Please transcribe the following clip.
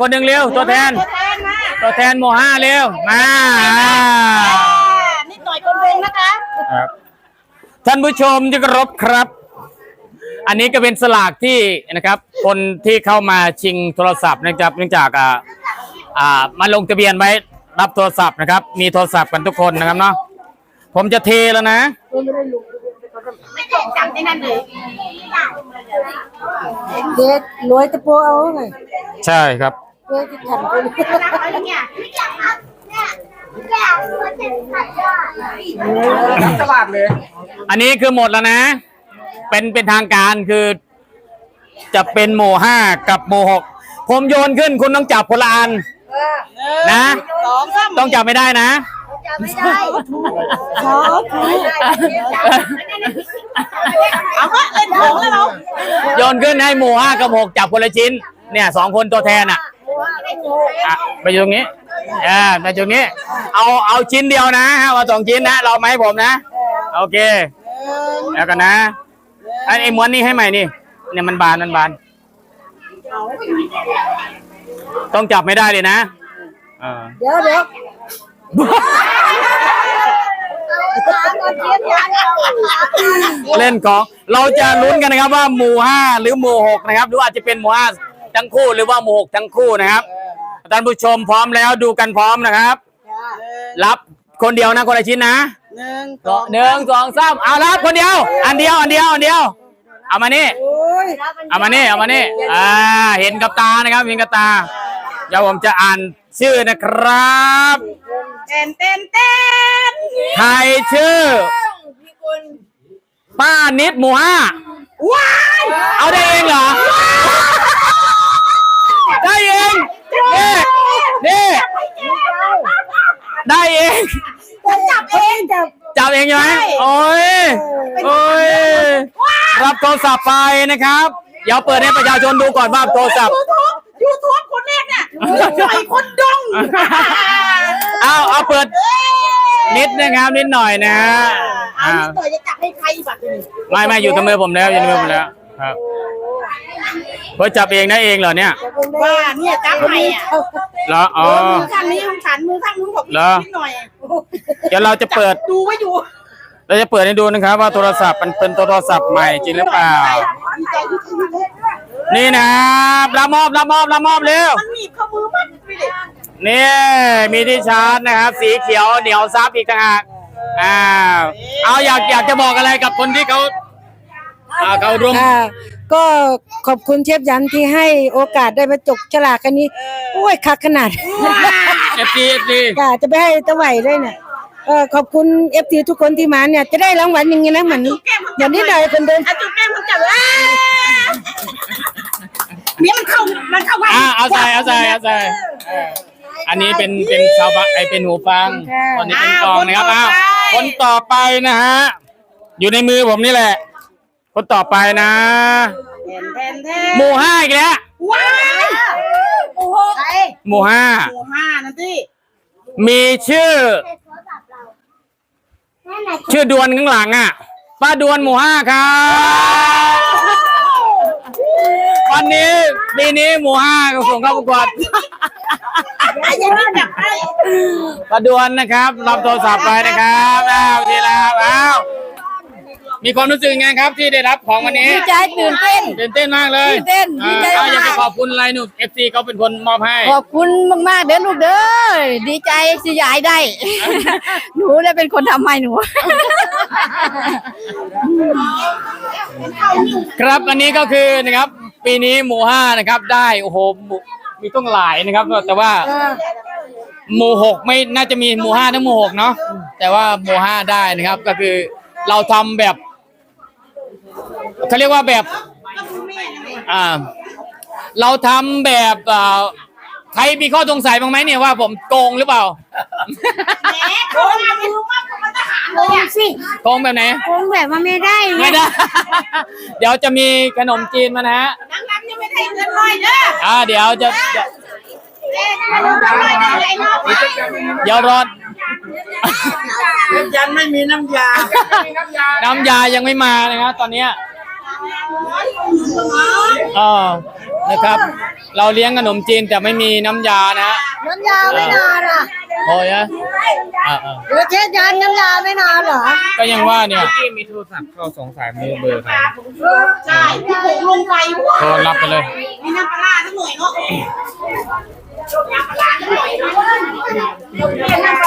คนหนึ่งเร็วตัวแทน ตัวแทนมาตัวแทนโมห้าเร็วมานิดหน่อยคนเองนะคะครับท่านผู้ชมที่เคารพครับ อันนี้ก็เป็นสลากที่นะครับ คนที่เข้ามาชิงโทรศัพท์เนื่องจากเนื่องจากอ่าอ่ามาลงทะเบียนไว้รับโทรศัพท์นะครับ มีโทรศัพท์กันทุกคนนะครับเนาะผมจะเทแล้วนะไม่ต้องจับในนั้นเลยเด็กรวยตะโปเอาไงใช่ครับ เด็กที่ทำคนนับอะไรเนี่ยสวัสดเลย อันนี้คือหมดแล้วนะ เป็นเป็นทางการคือ จะเป็นโมห้ากับโมหกผมโยนขึ้นคุณต้องจับคนละอันนะสองสามต้องจับไม่ได้นะขอถูกเอาวะเล่นของแล้วเราโยนขึ้นให้หมู่ห้ากับหกจับคนละชิ้น เนี่ยสองคนตัวแทนอะ อะไปอยู่ตรงนี้อ่าไปอยู่ตรงนี้ เอาเอาชิ้นเดียวนะเอาสองชิ้นนะ เราไม่ให้ผมนะ โอเค แล้วกันนะไอ้ไอ้ม้วนนี่ให้ใหม่นี่ เนี่ยมันบานมันบาน ต้องจับไม่ได้เลยนะอ่าเดี๋ยวเดี๋ยวเล่นของเราจะลุ้นกันนะครับว่าหมู่ห้าหรือหมู่หกนะครับ หรืออาจจะเป็นหมู่ห้าทั้งคู่หรือว่าหมู่หกทั้งคู่นะครับ ท่านผู้ชมพร้อมแล้วดูกันพร้อมนะครับ รับคนเดียวนะคนละชิ้นนะหนึ่งหนึ่งสองสามเอารับคนเดียว อันเดียวอันเดียวอันเดียว เอามานี่โอ้ยเอามานี่เอามานี่อ่าเห็นกับตานะครับเห็นกับตาเดี๋ยวผมจะอ่านชื่อนะครับเต้นเต้นเต้นใครชื่อป้านิดหมู่ห้าว้ายเอาได้เองเหรอ ได้เองนี่นี่ได้เอง จับเอง จับจับเองใช่ไหมโอ้ยโอ้ยรับโทรศัพท์ไปนะครับ เดี๋ยวเปิดให้ประชาชนดูก่อนว่าโทรศัพท์ ยูทูบยูทูบคนแรกเนี่ยปล่อยคนดงเอาเอาเปิดนิดนะครับนิดหน่อยนะอันอ่านี้ต่อยจะจับให้ใครบัตรนี่ไม่ไม่อยู่กับมือผมแล้วอยู่ในมือผมแล้วครับเพื่อจับเองได้เองเหรอเนี่ยว่าเนี่ยจับให้อะเหรออ๋อ มือข้างนี้ของฉันมือข้างนู้นของพี่เหรอ นิดหน่อย เดี๋ยวเราจะเปิด ดูไว้อยู่เราจะเปิดให้ดูนะครับ ว่าโทรศัพท์มันเป็นโทรศัพท์ใหม่จริงหรือเปล่า ดีใจที่สุดนี่นะรับมอบรับมอบรับมอบเร็ว มันหนีบเข้ามือมันไปเลยนี่มีที่ชาร์จนะครับ สีเขียวเหนียวซับอีกต่างหากอ้าวเอาอยากอยากจะบอกอะไรกับคนที่เขาอ่าเขาร่วมอ่าก็ขอบคุณเชฟยันที่ให้โอกาสได้มาจกฉลากอันนี้โอ้ยคักขนาดเอฟซีเอฟซี ค่ะจะไปให้ตะไหวด้วยเนี่ย เออขอบคุณเอฟซีทุกคนที่มาเนี่ย จะได้รางวัลอย่างงี้นะเหมือนเหมือนที่ใดคนเดินอาจุดแก้มมันจับเลยเนี่ยมันเข้ามันเข้าไปอ่าเอาใส่เอาใส่เอาใส่เอออันนี้เป็นเป็นชาวบ้านไอเป็นหูฟังตอนนี้เป็นกล่องนะครับอ้าวคนต่อไปนะฮะอยู่ในมือผมนี่แหละ คนต่อไปนะแทนแทนแทหมู่ห้าอีกแล้วว้ายโอ้โหใครหมู่ห้าหมู่ห้านั่นสิมีชื่อ ชื่อดวนข้างหลังอะป้าดวนหมู่ห้าครับวันนี้ปีนี้หมู่ห้าก็ส่งเข้าประกวดไอ้ยังไม่จับไอ้ป้าดวนนะครับรับโทรศัพท์ไปนะครับอ้าวทีละครับอ้าว มีความรู้สึกยังไงครับที่ได้รับของวันนี้ดีใจตื่นเต้น ตื่นเต้นมากเลยตื่นเต้นดีใจอ่ามากอยากจะขอบคุณอะไรหนุ่มเอฟซีเขาเป็นคนมอบให้ ขอบคุณมากๆเด้อลูกเด้อดีใจสิยายได้ หนูได้เป็นคนทำให้หนู ครับอันนี้ก็คือนะครับปีนี้หมู่ห้านะครับได้โอ้โหหมู่มีต้องหลายนะครับ แต่ว่าหมู่หกไม่น่าจะมีหมู่ห้าทั้งหมู่หกเนาะแต่ว่าหมู่ห้าได้นะครับ ก็คือเราทำแบบ เขาเรียกว่าแบบอ่าเราทำแบบอ่าใครมีข้อสงสัยบ้างไหมเนี่ยว่าผมโกงหรือเปล่าแหมโอ้ยมือมากมันทหารเลยอะสิโกงแบบไหนคงแบบว่าไม่ได้ไม่ได้ เดี๋ยวจะมีขนมจีนมานะฮะนังนังยังไม่ได้เงินลอยเด้ออ่าเดี๋ยวจะจะเอ๊ะได้เงินลอยได้ไอ้นอกไปเดี๋ยวรอยันไม่มีน้ำยา น้ำยายังไม่มานะครับตอนเนี้ย อ่านะครับ เราเลี้ยงขนมจีนแต่ไม่มีน้ำยานะฮะน้ำยาไม่นานอะพอนะอ่าเดี๋ยวเช็ดยานน้ำยาไม่นานเหรอก็ยังว่าเนี่ยที่มีโทรศัพท์เข้าสองสายมือเบอร์ครใช่ะผมลงไปโทรรับไปเลย มีน้ำปลาทั้งหน่อยเนาะน้ำปลาทั้งหน่อยเนาะ